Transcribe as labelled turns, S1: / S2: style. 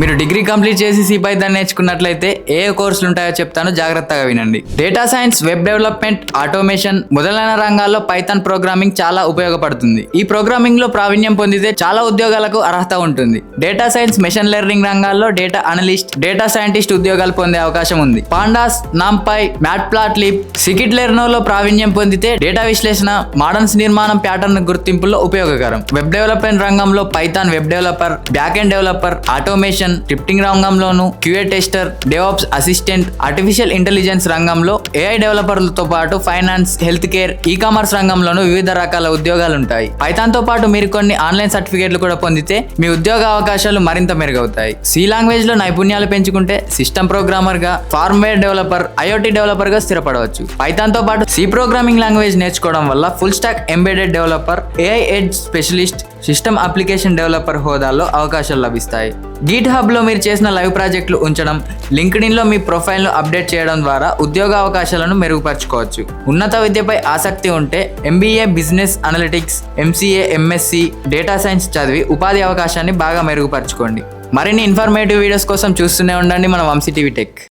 S1: మీరు degree complete చేసి C Python నేర్చుకున్నట్లయితే ఏ ఏ కోర్సులు ఉంటాయో చెప్తాను జాగ్రత్తగా వినండి. Data science web development automation మొదలైన రంగాల్లో పైథాన్ ప్రోగ్రామింగ్ చాలా ఉపయోగపడుతుంది. ఈ ప్రోగ్రామింగ్లో ప్రావీణ్యం పొందితే చాలా ఉద్యోగాలకు అర్హత ఉంటుంది. డేటా సైన్స్ మెషిన్ లెర్నింగ్ రంగాల్లో డేటా అనలిస్ట్ డేటా సైంటిస్ట్ ఉద్యోగాలు పొందే అవకాశం ఉంది. Pandas NumPy matplotlib scikit లెర్నోలో ప్రావీణ్యం పొందితే డేటా విశ్లేషణ మోడల్స్ నిర్మాణం ప్యాటర్న్ గుర్తింపులో ఉపయోగకరం. వెబ్ డెవలప్మెంట్ రంగంలో Python web developer back end developer automation scripting రంగంలోను QA tester DevOps assistant artificial intelligence రంగంలో ఏఐ డెవలపర్లతో పాటు finance health care e commerce రంగంలోను వివిధ రకాల ఉద్యోగాలు ఉంటాయి పైథాన్తో పాటు మీరు కొన్ని ఆన్లైన్ సర్టిఫికేట్లు కూడా పొందితే మీ ఉద్యోగ అవకాశాలు మరింత మెరుగవుతాయి. సి లాంగ్వేజ్లో నైపుణ్యాలు పెంచుకుంటే సిస్టమ్ ప్రోగ్రామర్గా ఫార్మ్వేర్ డెవలపర్ ఐఓటీ డెవలపర్గా స్థిరపడవచ్చు. పైథాన్తో పాటు సి ప్రోగ్రామింగ్ లాంగ్వేజ్ నేర్చుకోవడం వల్ల full stack embedded developer AI ed specialist system application developer హోదాల్లో అవకాశాలు లభిస్తాయి. గీట్ హబ్లో మీరు చేసిన లైవ్ ప్రాజెక్టులు ఉంచడం లింక్డ్ఇన్లో మీ ప్రొఫైల్ను అప్డేట్ చేయడం ద్వారా ఉద్యోగ అవకాశాలను మెరుగుపరచుకోవచ్చు. ఉన్నత విద్యపై ఆసక్తి ఉంటే MBA business analytics MCA MSc data science చదివి ఉపాధి అవకాశాన్ని బాగా మెరుగుపరచుకోండి. మరిన్ని ఇన్ఫర్మేటివ్ వీడియోస్ కోసం చూస్తూనే ఉండండి మన వంశీ టీవీ టెక్.